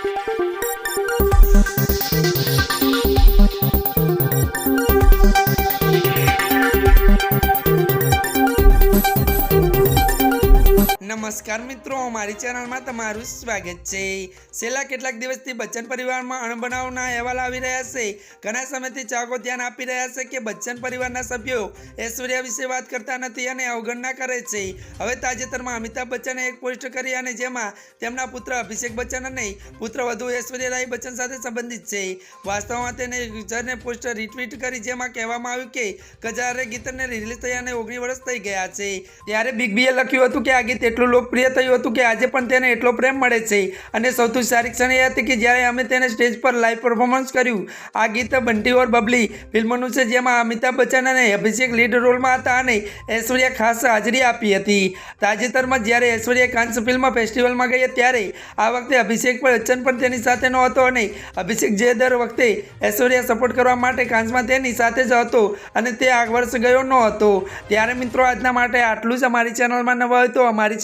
Thank you. નમસ્કાર મિત્રો મારી ચેનલમાં તમારું સ્વાગત છે. છેલ્લા કેટલાક દિવસથી બચ્ચન પરિવારમાં અણબનાવના અહેવાલ આવી રહ્યા છે. ઘણા સમયથી ચાહકો ધ્યાન આપી રહ્યા છે કે બચ્ચન પરિવારના સભ્યો ઐશ્વર્યા વિશે વાત કરતા નથી અને અવગણના કરે છે. હવે તાજેતરમાં અમિતાભ બચ્ચને એક પોસ્ટ કરી અને જેમાં તેમના પુત્ર અભિષેક બચ્ચન અને પુત્ર વધુ ઐશ્વર્યા રાય બચ્ચન સાથે સંબંધિત છે. વાસ્તવમાં તેને યુઝરને પોસ્ટ રિટ્વીટ કરી જેમાં કહેવામાં આવ્યું કે, ગજારે ગીતને રિલીઝ થયા અને ઓગણીસ વર્ષ થઈ ગયા છે. ત્યારે બિગ બીએ લખ્યું હતું કે, આ ગીત એટલું લોકપ્રિય થયું હતું કે આજે પણ તેને એટલો પ્રેમ મળે છે. અને સૌથી સારી ક્ષણ એ હતી કે જ્યારે અમે તેને સ્ટેજ પર લાઈવ પરફોર્મન્સ કર્યું. આ ગીત બંટી ઓર બબલી ફિલ્મનું છે, જેમાં અમિતાભ બચ્ચન અને અભિષેક લીડ રોલમાં હતા અને ઐશ્વર્યા ખાસ હાજરી આપી હતી. તાજેતરમાં જ્યારે ઐશ્વર્યા કાંસ ફિલ્મ ફેસ્ટિવલમાં ગઈ ત્યારે આ વખતે અભિષેક બચ્ચન પણ તેની સાથે નહોતો અને અભિષેક જે દર વખતે ઐશ્વર્યા સપોર્ટ કરવા માટે કાંસમાં તેની સાથે જ હતો અને તે આ વર્ષ ગયો ન હતો ત્યારે મિત્રો, આજના માટે આટલું જ. અમારી ચેનલમાં નવા હોય તો અમારી